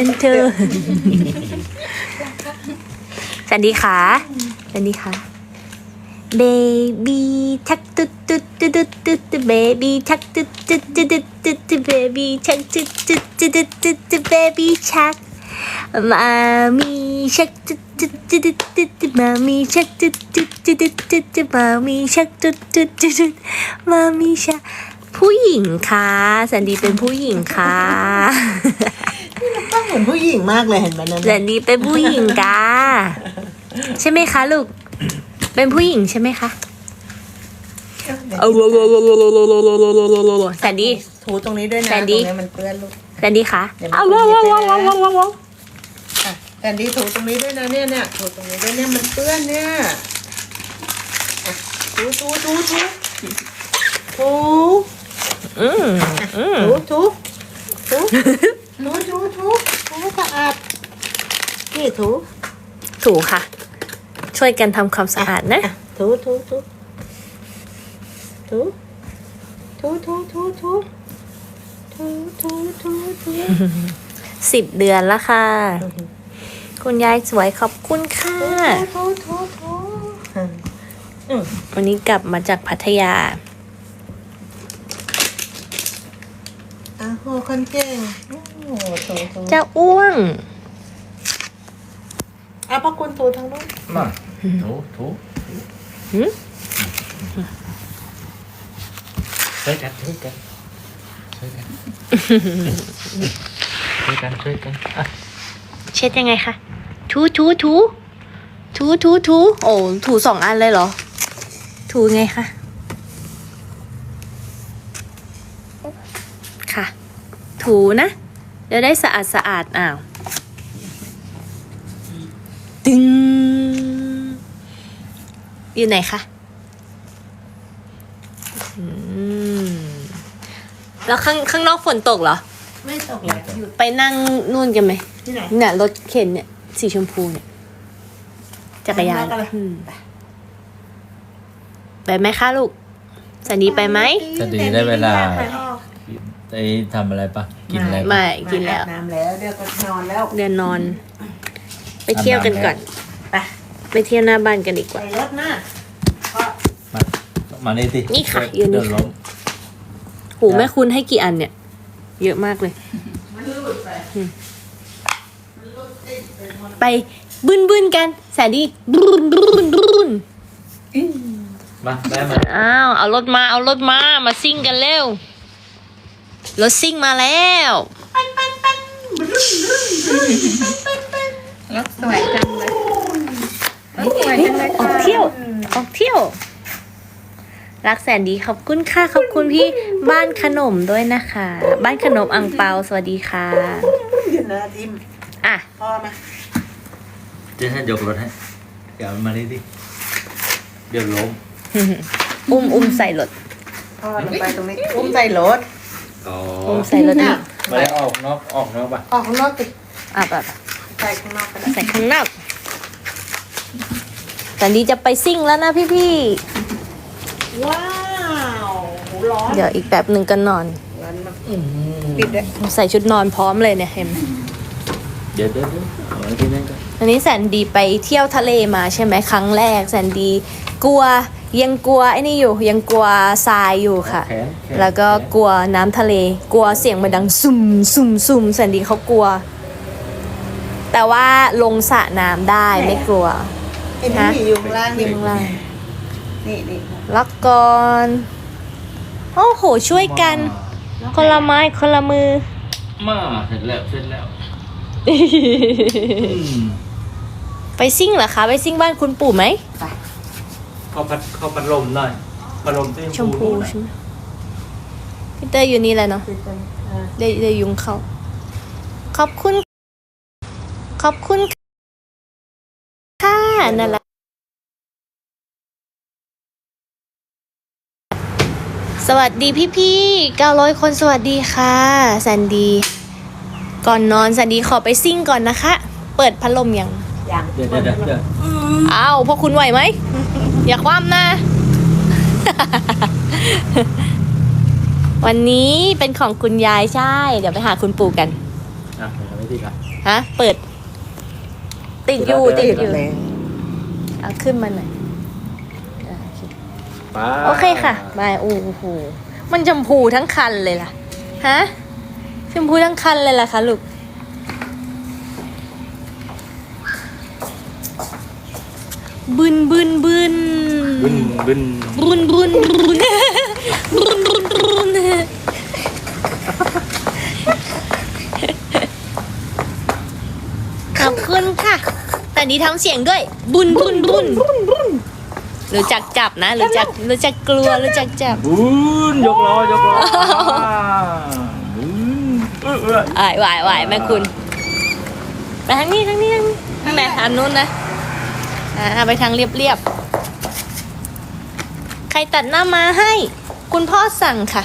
เป็นเธอสวัสดีค่ะสวัสดีค่ะเบบี้ชักตุ๊ดตุ๊ดตุ๊ดตุ๊ดตุ๊ดตุ๊ดเบบี้ชักตุ๊ดตุ๊ดตุ๊ดตุ๊ดตุ๊ดตุ๊ดเบบี้ชักตุ๊ดตุ๊ดตุ๊ดตุ๊ดตุ๊ดตุ๊ดเบบี้ชักมามีชักตุ๊ดตุ๊ดตุ๊ดตุ๊ดมามีชักตุ๊ดตุ๊ดตุ๊ดตุ๊ดมามีชักตุ๊ดตุ๊ดตุ๊ดมามีชักผู้หญิงค่ะสันดีเป็นผู้หญิงค่ะ ต้องเหมือนผู้หญิงมากเลยเห็นไหมนั่นสันดีเป็นผู้หญิงกาใช่ไหมคะลูก เป็นผู้หญิงใช่ไหมคะเอาแซนดี้ ถูตรงนี้ด้วยนะแซตรนงดี้นี้มันเปื้อนลูก แซนดี้คะเดี๋ยวมัน เอาว้าวว้าวว้าวว้าวว้าวว้าวอะแซนดี้ถูตรงนี้ด้วยนะเนี่ยเนี่ยถูตรงนี้ด้วยเนี่ยมันเปื้อนเนี่ยอะถูถูถูถูถูอืมอืมถูถูถู ถูถูถูถูให้สะอาดนี่ถูถูค่ะ ช่วยกันทำความสะอาดนะอะถูถูถูถูถูถูถูถูถูถูถูถูสิบเดือนแล้วค่ะ คุณยายสวยขอบคุณค่ะถูถูถูอืมวันนี้กลับมาจากพัทยาอ้าวโหคนเก่ง โอ้โหถูถูเจ้าอ้วงอะพ่อคุณถูทางนู้นมาถูถูหืมช่วยกันช่วยกันช่วยกันช่วยกันช่วยกันอะเช็ดยังไงคะถูถูถูถูถูถูโอ้ถูสองอันเลยเหรอ ถูไงคะค่ะ ถูนะ จะได้สะอาดสะอาดอ้าวตึงอยู่ไหนคะอืมแล้วข้างข้างนอกฝนตกเหรอ ไม่ตกเลยหยุดไปนั่งนู่นกันไหมที่ไหนเนี่ยรถเข็นเนี่ย สีชมพูเนี่ยจักรยานนั่งอะไรอืมไปไหมคะลูกสันดีไปไหม จะดีได้เวลา ไปออกไปทำอะไรปะกินอะไรปะไม่กินแล้วอาบน้ำแล้วเดี๋ยวก็นอนแล้วเดินนอน ไปเที่ยวกันก่อน ไปไปเที่ยวหน้าบ้านกันดีกไปว่ารถหน้าเพราะมามานี่สินี่ค่ะเดี๋วอยู่นี่ เดี๋วล้มหูแม่คุณให้กี่อันเนี่ย เยอะมากเลย มันหลุดไปไปบึ้นบึ้นกันแสนดีบึ้นบึ้นบึ้นมาแม่มาอ้าวเอารถมาเอารถมามาซิ่งกันเร็ว รถซิ่งมาแล้วรถสวยจังเลยรถสวยจังเลยออกเที่ยว ออกเที่ยว รักแสนดีขอบคุณค่ะ ขอบคุณพี่บ้านขนมด้วยนะคะ บ้านขนมอังเปาสวัสดีค่ะ เดี๋ยวนะดิมอะ พ่อมาเจะให้ยกรถให้เดี๋ยวมานี่สิเดี๋ยวล้มอุ้มอุ้มใส่รถพ่อลงไปตรงนี้อุ้มใส่รถ อ๋ออุ้มใส่รถน่ะนี่ไม่ได้ออกนอกออกนอกปะออกข้างนอกติอะแบบใส่ข้างนอกก็ได้ใส่ข้างนอกแสนดีจะไปซิ่งแล้วนะพี่พี่ว้าวหูร้อนๆเดี๋ยวอีกแบบหนึ่งก็นอนร้อนมากปิดด้วยใส่ชุดนอนพร้อมเลยเนี่ยเห็นไหมเดี๋ยวเดี๋ยวเดี๋ยวเอาไว้ที่นั่นก่อนอันนี้แสนดีไปเที่ยวทะเลมาใช่ไหมครั้งแรก แสนดีกลัว ยังกลัวไอ้นี่อยู่ยังกลัวทรายอยู่ค่ะ แขนขน แล้วก็กลัวน้ำทะเล กลัวเสียงมันดังซุ่มซุ่มซุ่มแสนดีเขากลัว แต่ว่าลงสระน้ำได้ไม่กลัวไอ้นี่มีอยู่ข้างล่างยิงล่าง นี่นี่ล็อกก่อนโอ้โห ช่วยกัน คนละไม้คนละมือ มาเสร็จแล้วเสร็จแล้วอืมไปซิ่งเหรอคะ ไปซิ่งบ้านคุณปู่ไหม เข้าพัดเข้าพัดลมหน่อยพัดลมสีชมพูใช่ไหมพี่เตอร์อยู่นี่แหละเนาะปิดกันอ่าได้ได้ยุงเข้า ขอบคุณ ขอบคุณค่ะนั่นแหละสวัสดีพี่พี่เก้าร้อยคนสวัสดีค่ะแซนดี ก่อนนอนแซนดีขอไปซิ่งก่อนนะคะ เปิดพัดลมยัง อย่างเดี๋ยวเดี๋ยวเดี๋ยวเดี๋ยวอ้าวพวกคุณไหวไหม อย่าคว่ำนะ วันนี้เป็นของคุณยายใช่ เดี๋ยวไปหาคุณปู่กันอะเดี๋ยวเอาไว้ติดอะฮะ เปิด ติดอยู่ติติดดอยู่แรงเอาขึ้นมาหน่อยอ่าโอเคไปโอเคค่ะมาโอ้โหมันชมพูทั้งคันเลยล่ะ ฮะชมพูทั้งคันเลยล่ะคะลูก บึนบึนบึนบึนบึนบุนบุนบุนบุนบุนบุนขอบคุณค่ะ แต่นี้ทำเสียงด้วย บุนบุนบุนรู้จักจับนะรู้จักรู้จักกลัวรู้จักจับบุนยกล้อยกล้อบึนเออเออไหวไหวไหวแม่คุณไปทางนี้ทางนี้ทางนี้ทางไหนทางนู้นนะ อ่าไปทางเรียบเรียบๆ ใครตัดหน้ามาให้ คุณพ่อสั่งค่ะ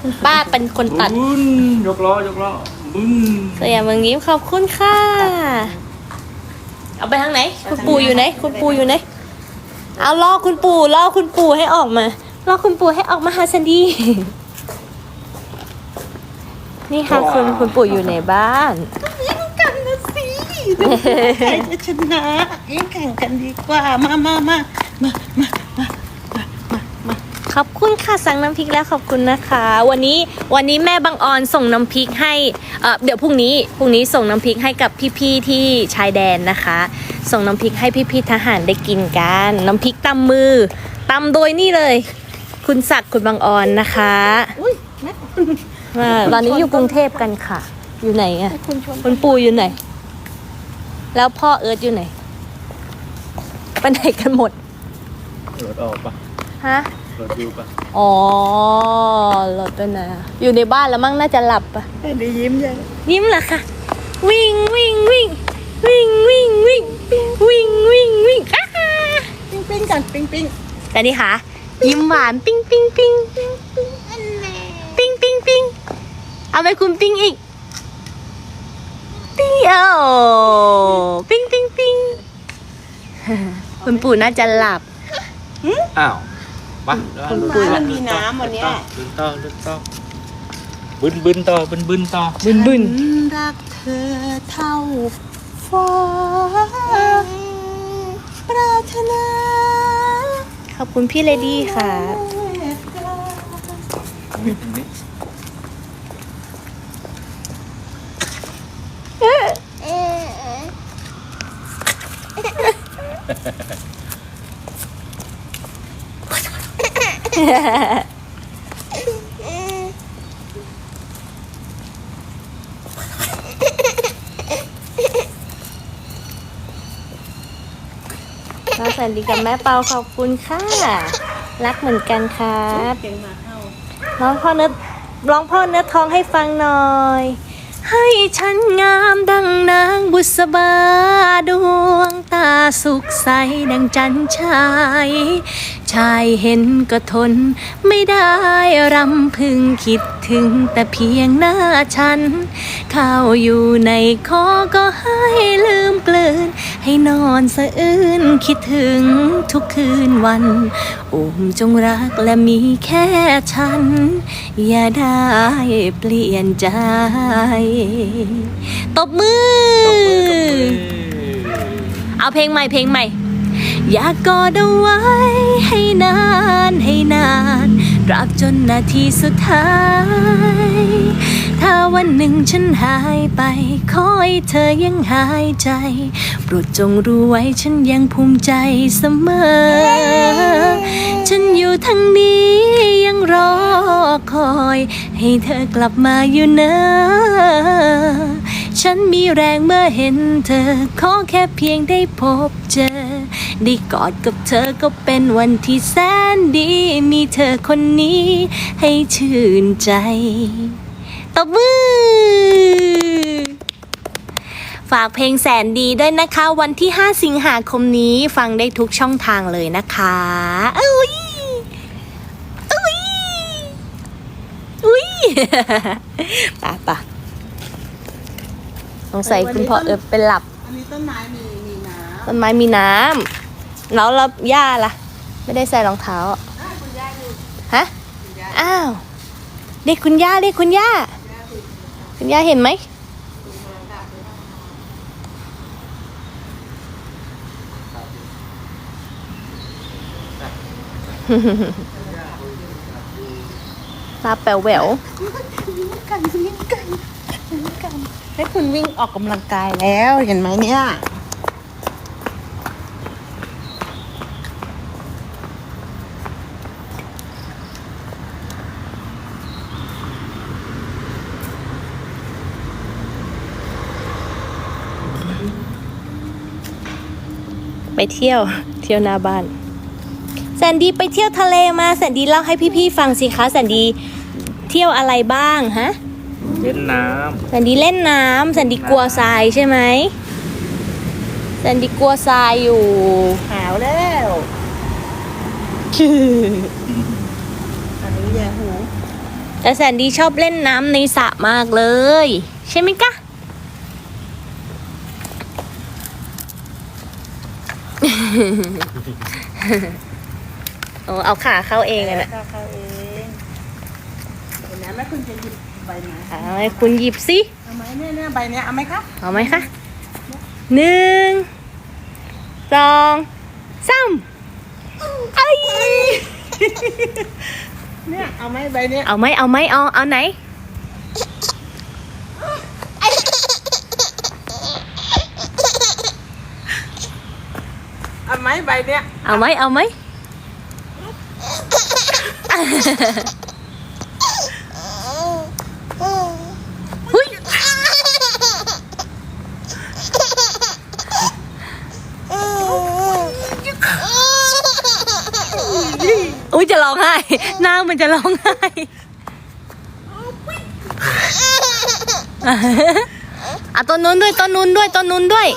คุณป้าเป็นคนตัดบุนยกล้อยกล้อบึนสยามเมืองยิ้มขอบคุณค่ะ เอาไปทางไหน คุณปู่อยู่ไหน คุณปู่อยู่ไหน เอาล่อคุณปู่ล่อคุณปู่ให้ออกมาล่อคุณปู่ให้ออกมาหาสันดี นี่ค่ะคุณคุณปู่อยู่ในบ้านกันนะ ใครจะชนะแข่งกันดีกว่า มามามามามามาขอบคุณค่ะสั่งน้ำพริกแล้วขอบคุณนะคะ วันนี้วันนี้แม่บังออนส่งน้ำพริกให้เดี๋ยวพรุ่งนี้พรุ่งนี้ส่งน้ำพริกให้กับพี่ๆที่ชายแดนนะคะ ส่งน้ำพริกให้พี่ๆทหารได้กินกันน้ำพริกตำมือตำโดยนี่เลย คุณศักดิ์คุณบางออนนะคะตอนนี้อยู่กรุงเทพกันค่ะ อยู่ไหนอะคุณปู่อยู่ไหน แล้วพ่อเอิร์ธอยู่ไหนไปไหนกันหมดรถออกปะฮะรถอยู่ปะอ๋อรถไปไหนอะอยู่ในบ้านแล้วมั้งน่าจะหลับปะได้ยิ้มยังยิ้มเหรอคะวิ่งวิ่งวิ่งวิ่งวิ่งวิ่งวิ่งวิ่งวิ่งอ่าปิ้งปิ้งกันปิ้งปิ้งแต่นี่ค่ะ ยิ้มหวานปิ้งปิ้งปิ้งปิ้งปิ้งปิ้งเอาไปคุณปิ้งอีกปิ้งโอ้ปิ้งปิ้งปิ้ง คุณปู่น่าจะหลับ อ้าวมาแล้วคุณรถปู่ต่อมันมีน้ำวันเนี้ยบึนต่อบึนต่อบึนบึนต่อบึนบึนต่อบึนบึนฉัรักเธอเท่าฟ้าปรารถนาขอบคุณพี่เลดี้ค่ะ น้องแสนดีกับแม่เปาขอบคุณค่ะ รักเหมือนกันครับเก่งมาเข้าร้องพ่อเนื้อร้องพ่อเนื้อทองให้ฟังหน่อย ให้ฉันงามดังนางบุษบาดวงตา สุขใสดังจันชาย ชายเห็นก็ทน ไม่ได้รำพึงคิดถึงแต่เพียงหน้าฉัน ข้าวอยู่ในคอก็ให้ลืมกลืน ให้นอนสะอื้นคิดถึงทุกคืนวันโอมจงรักและมีแค่ฉัน อย่าได้เปลี่ยนใจ ตบมือตบมอตบมือ เอาเพลงใหม่เพลงใหม่ อยากกอดเอาไว้ให้นานให้นานตราบจนนาทีสุดท้าย ถ้าวันหนึ่งฉันหายไป ขอให้เธอยังหายใจ โปรดจงรู้ไว้ฉันยังภูมิใจเสมอ ฉันอยู่ทางนี้ยังรอคอย ให้เธอกลับมาอยู่เนอะฉันมีแรงเมื่อเห็นเธอ ขอแค่เพียงได้พบเจอ ได้กอดกับเธอก็เป็นวันที่แสนดี มีเธอคนนี้ให้ชื่นใจ ตบมือ ฝากเพลงแสนดีด้วยนะคะ วันที่ 5 สิงหาคมนี้ฟังได้ทุกช่องทางเลยนะคะอุ้ยอุ้ยอุ้ยป่ะป่ะสงสัยคุณพ่อเออเป็นหลับ อันนี้ต้นไม้มีมีน้ต้นไม้มีน้ำแล้วแล้วย่าล่ะ ไม่ได้ใส่รองเท้าอะฮะ อ้าว เด็กคุณย่าเด็กคุณย่า คุณย่าเห็นไหมตาแป๋วแหวววิ่งกันวิ่งกันวิ่งกันให้คุณวิ่งออกกำลังกายแล้วเห็นไหมเนี่ย ไปเที่ยวเที่ยวหน้าบ้านแสนดีไปเที่ยวทะเลมาแสนดีเล่าให้พี่ๆฟังสิคะแสนดีเที่ยวอะไรบ้างฮะเล่นน้แสนดีเล่นน้ำแสนดีกลัวทรายใช่ไหมแสนดีกลัวทรายอยู่หาวแล้วอันนี้ยาหูแต่แสนดีชอบเล่นน้ำในสระมากเลย ใช่ไหมกะ โอ้เอาขาเข้าเองอะนะข้าเขาเองเห็นไหมแม่คุณจะหยิบใบไม้เอาให้คุณหยิบสิเอาไหมเนี่ยเนี่ยใบเนี้ยเอาไหมคะเอาไหมคะหนึ่งสองสามไอยเนี่ยเอาไหมใบเนี้ยเอาไหมเอาไหมเอาเอาไหน เอา ไหมใบเนี้ย เอาไหมเอาไหม อุ้ยจะร้องไห้หน้ามันจะร้องไห้ อะต้นนู้นด้วยต้นนู้นด้วยต้นนู้นด้วย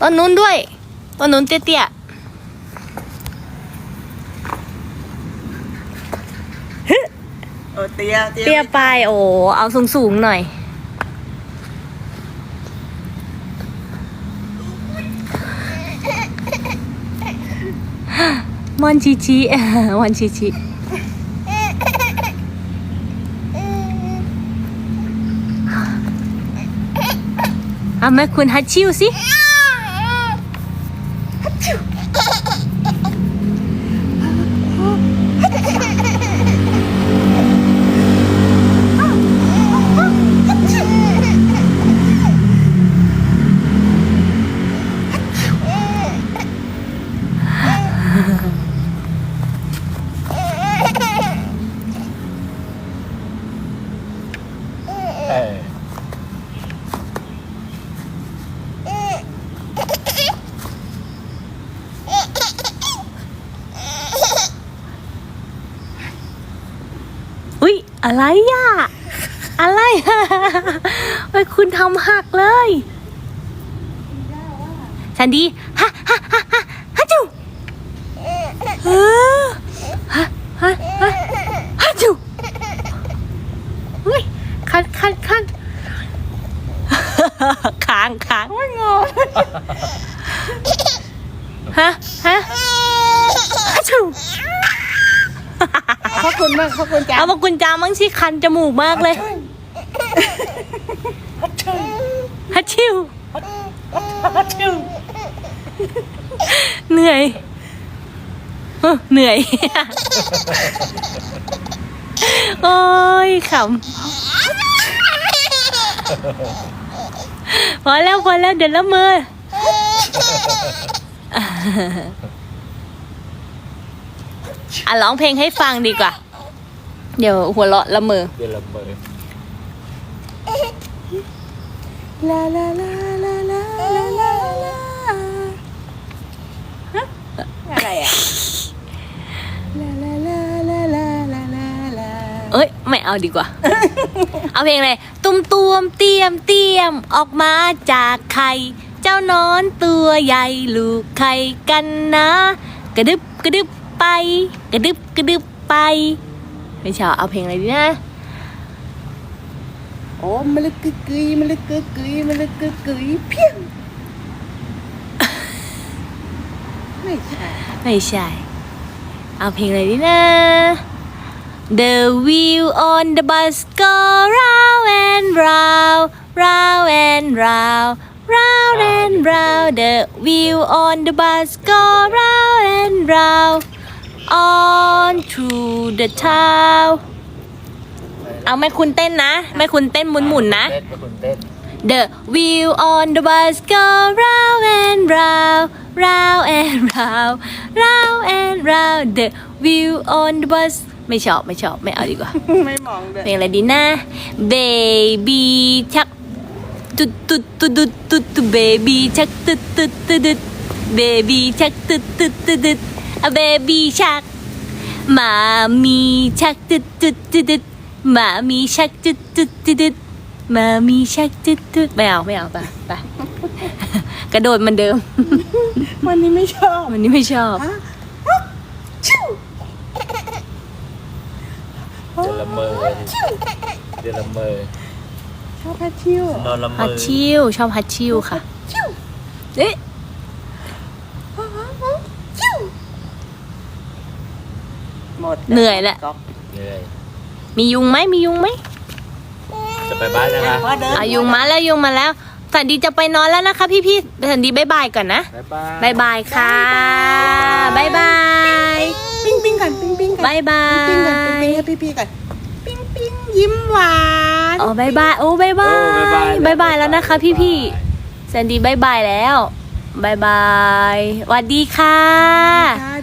ต้นนู้นด้วยต้นนู้นเตี้ย โอ้เตี้ยเตี้ยไปโอ้เอาสูงสูงหน่อย มอนชิชิมอนชิชิเอาไหมคุณฮัตชิวสิ อุ้ยอะไรอะ อะไรอะไอ้ยคุณทำหักเลย สันดีฮะฮะฮะฮะฮัจจูเออฮะฮะฮะฮัจจูเฮ้ยคันคันคันค้างค้างโอ้ยงอฮะฮะฮัจจู ขอบคุณมากขอบคุณจ้าเอามากุญจามั้งสิคันจมูกมากเลยฮัจชิวฮัทชิวฮัทชิวเหนื่อยเออเหนื่อย โอ้ยขำพอแล้วพอแล้วเดี๋ยวละเมอ อะร้องเพลงให้ฟังดีกว่า เดี๋ยวหัวเราะละเมอเดี๋ยวละเมอลาลาลาลาลาลาลาลาอะไรอะลาลาลาลาลาลาลาลาเอ้ยไม่เอาดีกว่า เอาเพลงอะไรตุ้มตวมเตียมเตียมออกมาจากไข่เจ้านอนตัวใหญ่ลูกไข่กันนะ กระดึบกระดึบ ไป กระดึบกระดึบไปไม่ใช่เอาเพลงอะไรดีนะโอ้มะลึกกึกกึยมะลึกกึกกึยมะลึกกึกกึยเพียงไม่ใช่ ไม่ใช่ เอาเพลงอะไรดีนะ The wheel on the bus go round and round round and round round and round The wheel on the bus go round and round on to the town เอาแม่คุณเต้นนะแม่คุณเต้นหมุนๆนะ เต้นไปคุณเต้น The wheel on the bus go round and round, round and round, round and round. The wheel on the bus ไม่ชอบไม่ชอบไม่เอาดีกว่า ไม่มองเลยเพลงอะไรดีนะ Baby ชักตุ๊ดตุ๊ดตุ๊ดตุ๊ดตุ๊ดตุ๊ด Baby ชักตุ๊ดตุ๊ดตุ๊ดตุ๊ด Baby ชักตุ๊ดตุ๊ดตุ๊ด ตุ๊ดอะ Baby ชักมามีชักตุ๊ดตุ๊ดตุ๊ดตุ๊ดมามีชักตุ๊ดตุ๊ดตุ๊ดตุ๊ดมามีชักตุ๊ดตุ๊ดไม่เอาไม่เอาไปไปกระโดดเหมันเดิม วันนี้ไม่ชอบวันนี้ไม่ชอบเดี๋ยวละเมอเดี๋ยวละเมอชอบแพทชิวนอนละเมฮัอตชิวชอบฮัตชิวค่ะเอ๊ะ หมดเหนื่อยแล้วก๊อกเหนื่อยมียุงไหมมียุงไหมจะไปบ้านนะคะว่าเดินอายุงมาแล้วยุงมาแล้วสันดีจะไปนอนแล้วนะคะพี่พี่ๆสันดีบายบายก่อนนะบ๊ายบายบายบายค่ะบายบายปิ้งปิ้งกันปิ้งปิ้งกันบายบาปิ้งกันปิ้งยปิ้งให้พี่พี่กันปิ้งปิ้งยิ้มหวานอ๋อบายบายโอ้บายบายบายบายแล้วนะคะพี่พี่ๆสันดีบายบายแล้วบายบายสวัสดีค่ะค่ะ